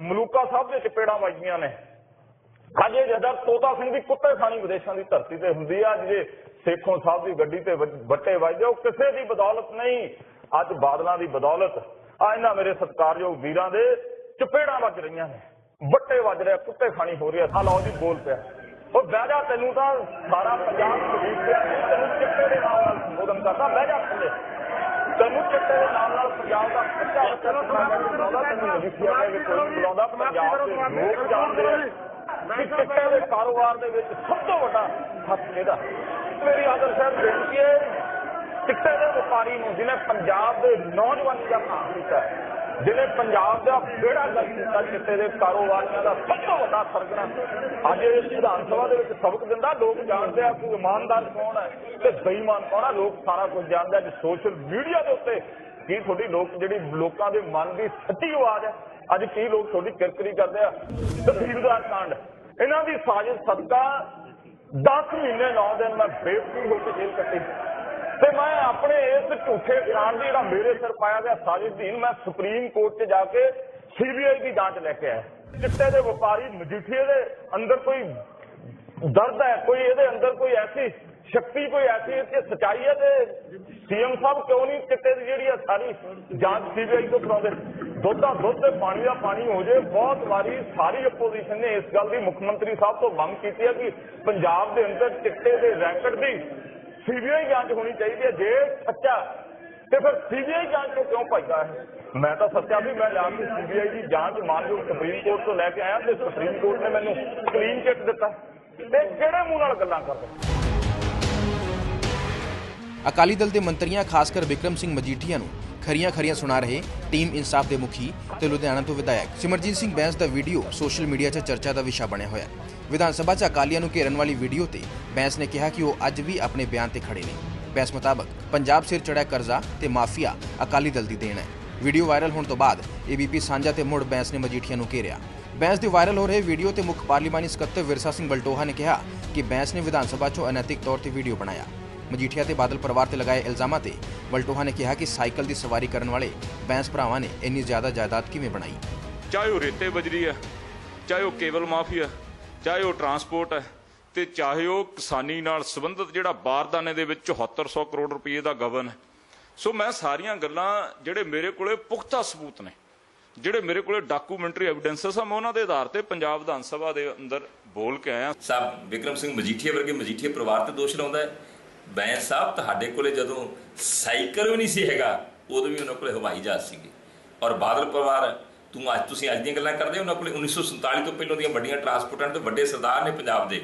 ਮਲੂਕਾ ਸਾਹਿਬ ਦੇ ਚਪੇੜਾਂ ਵੱਜੀਆਂ ਨੇ। ਅਜੇ ਜਦਾ ਤੋਤਾ ਸਿੰਘ ਦੀ ਕੁੱਤੇ ਖਾਣੀ ਵਿਦੇਸ਼ਾਂ ਦੀ ਧਰਤੀ ਤੇ ਹੁੰਦੀ ਆ ਜੇ ਸੇਖੋਂ ਸਾਹਿਬ ਦੀ ਗੱਡੀ ਤੇ ਵੱਜ- ਵੱਜਦੇ, ਉਹ ਕਿਸੇ ਦੀ ਬਦੌਲਤ ਨਹੀਂ। ਅੱਜ ਬਾਦਲਾਂ ਦੀ ਬਦੌਲਤ। ਆ ਇਹਨਾਂ ਮੇਰੇ ਸਤਿਕਾਰਯੋਗ ਵੀਰਾਂ ਦੇ ਚਪੇੜਾਂ ਵੱਜ ਰਹੀਆਂ ਨੇ। ਬੱਟੇ ਵੱਜ ਰਿਹਾ, ਕੁੱਤੇ ਖਾਣੀ ਹੋ ਰਹੀ ਆ। ਆ ਲਓ ਜੀ, ਬੋਲ ਪਿਆ। ਉਹ ਬਹਿ ਜਾ ਤੈਨੂੰ ਤਾਂ ਸਾਰਾ ਪੰਜਾਬ ਸ਼ਹੀਦ ਪਿਆ ਤੈਨੂੰ ਚਿੱਟੇ ਦੇ ਨਾਲ ਨਾਲ ਸੰਬੋਧਨ ਕਰਦਾ, ਬਹਿ ਜਾ ਥੱਲੇ। ਤੈਨੂੰ ਚਿੱਟੇ ਦੇ ਨਾਲ ਨਾਲ ਪੰਜਾਬ ਦਾ ਬੱਚਾ ਬੱਚਾ ਬੁਲਾਉਂਦਾ ਤੈਨੂੰ ਲਿਖਿਆ ਹੈ ਕਿ ਕੋਈ ਨਹੀਂ ਬੁਲਾਉਂਦਾ ਪੰਜਾਬ ਦੇ ਲੋਕ ਜਾਣਦੇ ਆ ਕਿ ਜਿਹਨੇ ਪੰਜਾਬ ਦਾ ਕੰਮ ਕੀਤਾ ਬੇੜਾ ਗਰਕ ਕੀਤਾ ਚਿੱਟੇ ਦੇ ਕਾਰੋਬਾਰੀਆਂ ਦਾ ਸਭ ਤੋਂ ਵੱਡਾ ਸਰਗਨਾ ਅੱਜ ਇਹ ਵਿਧਾਨ ਸਭਾ ਦੇ ਵਿੱਚ ਸਬਕ ਦਿੰਦਾ, ਲੋਕ ਜਾਣਦੇ ਆ ਕਿ ਇਮਾਨਦਾਰ ਕੌਣ ਹੈ ਤੇ ਬੇਈਮਾਨ ਕੌਣ ਹੈ ਲੋਕ ਸਾਰਾ ਕੁਝ ਜਾਣਦੇ ਆ ਅੱਜ ਸੋਸ਼ਲ ਮੀਡੀਆ ਦੇ ਉੱਤੇ ਕੀ ਤੁਹਾਡੀ ਲੋਕ ਜਿਹੜੀ ਲੋਕਾਂ ਦੇ ਮਨ ਦੀ ਸੱਚੀ ਆਵਾਜ਼ ਹੈ, ਅੱਜ ਕੀ ਲੋਕ ਤੁਹਾਡੀ ਕਿਰਕਰੀ ਕਰਦੇ ਆ। ਤਹਿਸੀਲਦਾਰ ਕਾਂਡ, ਇਹਨਾਂ ਦੀ ਸਾਜ਼ਿਸ਼ ਸਦਕਾ 10 ਮਹੀਨੇ 9 ਦਿਨ ਮੈਂ ਬੇਵਕੂਫ ਹੋ ਕੇ ਜੇਲ੍ਹ ਕੱਟੀ। ਝੂਠੇ ਕਾਂਡ ਦੀ ਜਿਹੜਾ ਮੇਰੇ ਸਿਰ ਪਾਇਆ ਗਿਆ ਸਾਜ਼ਿਸ਼ ਦੀਨ ਮੈਂ ਸੁਪਰੀਮ ਕੋਰਟ 'ਚ ਜਾ ਕੇ ਸੀਬੀਆਈ ਦੀ ਜਾਂਚ ਲੈ ਕੇ ਆਇਆ। ਚਿੱਟੇ ਦੇ ਵਪਾਰੀ ਮਜੀਠੀਏ ਦੇ ਅੰਦਰ ਕੋਈ ਦਰਦ ਹੈ, ਕੋਈ ਇਹਦੇ ਅੰਦਰ ਕੋਈ ਐਸੀ ਸ਼ਕਤੀ, ਕੋਈ ਐਸੀ ਇੱਥੇ ਸਚਾਈ ਹੈ ਤੇ ਸੀਐਮ ਸਾਹਿਬ ਕਿਉਂ ਨਹੀਂ ਚਿੱਟੇ ਦੀ ਜਿਹੜੀ ਆ ਸਾਰੀ ਜਾਂਚ ਸੀਬੀਆਈ ਤੋਂ ਕਰਾਉਂਦੇ? ਦੁੱਧ ਦਾ ਦੁੱਧ ਤੇ ਪਾਣੀ ਦਾ ਪਾਣੀ ਹੋ ਜੇ, ਬਹੁਤ ਵਾਰੀ ਸਾਰੀ ਆਪੋਜੀਸ਼ਨ ਨੇ ਇਸ ਗੱਲ ਦੀ ਮੁੱਖ ਮੰਤਰੀ ਸਾਹਿਬ ਤੋਂ ਮੰਗ ਕੀਤੀ ਹੈ ਕਿ ਪੰਜਾਬ ਦੇ ਅੰਦਰ ਚਿੱਟੇ ਦੇ ਰੈਕਟ ਦੀ ਸੀਬੀਆਈ ਜਾਂਚ ਹੋਣੀ ਚਾਹੀਦੀ ਹੈ, ਜੇ ਸੱਚਾ ਤੇ ਫਿਰ ਸੀਬੀਆਈ ਜਾਂਚ ਤੋਂ ਕਿਉਂ ਭੱਜਦਾ ਹੈ ਮੈਂ ਤਾਂ ਸੱਚਾ ਵੀ ਮੈਂ ਜਾ ਕੇ ਸੀਬੀਆਈ ਦੀ ਜਾਂਚ ਮਾਨਯੋਗ ਸੁਪਰੀਮ ਕੋਰਟ ਤੋਂ ਲੈ ਕੇ ਆਇਆ ਤੇ ਸੁਪਰੀਮ ਕੋਰਟ ਨੇ ਮੈਨੂੰ ਕਲੀਨ ਚਿੱਟ ਦਿੱਤਾ। ਤੇ ਕਿਹੜੇ ਮੂੰਹ ਨਾਲ ਗੱਲਾਂ ਕਰਦੇ? ਅਕਾਲੀ ਦਲ ਦੇ ਮੰਤਰੀਆਂ ਖਾਸ ਕਰ ਵਿਕਰਮ ਸਿੰਘ ਮਜੀਠੀਆ ਨੂੰ ਖਰੀਆਂ ਖਰੀਆਂ ਸੁਣਾ ਰਹੇ ਟੀਮ ਇਨਸਾਫ ਦੇ ਮੁਖੀ ਤੇ ਲੁਧਿਆਣਾ ਤੋਂ ਵਿਧਾਇਕ ਸਿਮਰਜੀਤ ਸਿੰਘ ਬੈਂਸ ਦਾ ਵੀਡੀਓ ਸੋਸ਼ਲ ਮੀਡੀਆ 'ਚ ਚਰਚਾ ਦਾ ਵਿਸ਼ਾ ਬਣਿਆ ਹੋਇਆ। ਹੈ ਵਿਧਾਨ ਸਭਾ 'ਚ ਅਕਾਲੀਆਂ ਨੂੰ ਘੇਰਨ ਵਾਲੀ ਵੀਡੀਓ ਤੇ ਬੈਂਸ ਨੇ ਕਿਹਾ ਕਿ ਉਹ ਅੱਜ ਵੀ ਆਪਣੇ ਬਿਆਨ ਤੇ ਖੜੇ ਨੇ। ਬੈਂਸ ਮੁਤਾਬਕ ਪੰਜਾਬ ਸਿਰ ਚੜਿਆ ਕਰਜ਼ਾ ਤੇ ਮਾਫੀਆ ਅਕਾਲੀ ਦਲ ਦੀ ਦੇਣ ਹੈ। ਵੀਡੀਓ ਵਾਇਰਲ ਹੋਣ ਤੋਂ ਬਾਅਦ ਏਬੀਪੀ ਸਾਂਝਾ ਤੇ ਮੁੜ ਬੈਂਸ ਨੇ ਮਜੀਠੀਆ ਨੂੰ ਘੇਰਿਆ। ਬੈਂਸ ਦੇ ਵਾਇਰਲ ਹੋ ਰਹੇ ਵੀਡੀਓ ਤੇ ਮੁੱਖ ਪਾਰਲੀਮਾਨੀ ਸਕੱਤਰ ਵਿਰਸਾ ਸਿੰਘ ਬਲਟੋਹਾ ਨੇ ਕਿਹਾ ਕਿ ਬੈਂਸ ਨੇ ਵਿਧਾਨ ਸਭਾ 'ਚੋਂ ਅਨੈਤਿਕ ਤੌਰ ਤੇ ਵੀਡੀਓ ਬਣਾਇਆ। ਮਜੀਠੀਆ ਤੇ ਬਾਦਲ ਪਰਿਵਾਰ ਤੇ ਲਗਾਏ ਇਲਜ਼ਾਮਾਂ ਤੇ ਬਲਟੋਹਾ ਨੇ ਕਿਹਾ ਕਿ ਸਾਈਕਲ ਦੀ ਸਵਾਰੀ ਕਰਨ ਵਾਲੇ ਬੈਂਸ ਭਰਾਵਾਂ ਨੇ ਇੰਨੀ ਜ਼ਿਆਦਾ ਜਾਇਦਾਦ ਕਿਵੇਂ ਬਣਾਈ? ਚਾਹੇ ਉਹ ਰੇਤੇ ਬਜਰੀ ਹੈ ਚਾਹੇ ਉਹ ਕੇਬਲ ਮਾਫੀਆ ਚਾਹੇ ਉਹ ਟਰਾਂਸਪੋਰਟ ਹੈ ਤੇ ਚਾਹੇ ਉਹ ਕਿਸਾਨੀ ਨਾਲ ਸੰਬੰਧਿਤ ਜਿਹੜਾ ਬਾਰਦਾਨੇ ਦੇ ਵਿੱਚ 7400 ਕਰੋੜ ਰੁਪਏ ਦਾ ਗਵਨ ਹੈ। ਸੋ ਮੈਂ ਸਾਰੀਆਂ ਗੱਲਾਂ ਜਿਹੜੇ ਮੇਰੇ ਕੋਲੇ ਪੁਖਤਾ ਸਬੂਤ ਨੇ, ਜਿਹੜੇ ਮੇਰੇ ਕੋਲੇ ਡਾਕੂਮੈਂਟਰੀ ਐਵੀਡੈਂਸਸ ਆ, ਮੈਂ ਉਹਨਾਂ ਦੇ ਆਧਾਰ ਤੇ ਪੰਜਾਬ ਵਿਧਾਨ ਸਭਾ ਦੇ ਅੰਦਰ ਬੋਲ ਕੇ ਆਇਆ। ਸਾਹਿਬ, ਵਿਕਰਮ ਸਿੰਘ ਮਜੀਠੀਆ ਵਰਗੇ ਮਜੀਠੀਆ ਪਰਿਵਾਰ ਤੇ ਦੋਸ਼ ਲਾਉਂਦਾ ਹੈ। ਬੈਂਸ ਸਾਹਿਬ, ਤੁਹਾਡੇ ਕੋਲੇ ਜਦੋਂ ਸਾਈਕਲ ਵੀ ਨਹੀਂ ਸੀ ਹੈਗਾ, ਉਦੋਂ ਵੀ ਉਹਨਾਂ ਕੋਲੇ ਹਵਾਈ ਜਹਾਜ਼ ਸੀਗੇ। ਔਰ ਬਾਦਲ ਪਰਿਵਾਰ ਤੂੰ ਅੱਜ ਤੁਸੀਂ ਅੱਜ ਦੀਆਂ ਗੱਲਾਂ ਕਰਦੇ ਹੋ, ਉਹਨਾਂ ਕੋਲੇ 1947 ਤੋਂ ਪਹਿਲਾਂ ਦੀਆਂ ਵੱਡੀਆਂ ਟਰਾਂਸਪੋਰਟਾਂ ਤੇ ਵੱਡੇ ਸਰਦਾਰ ਨੇ ਪੰਜਾਬ ਦੇ।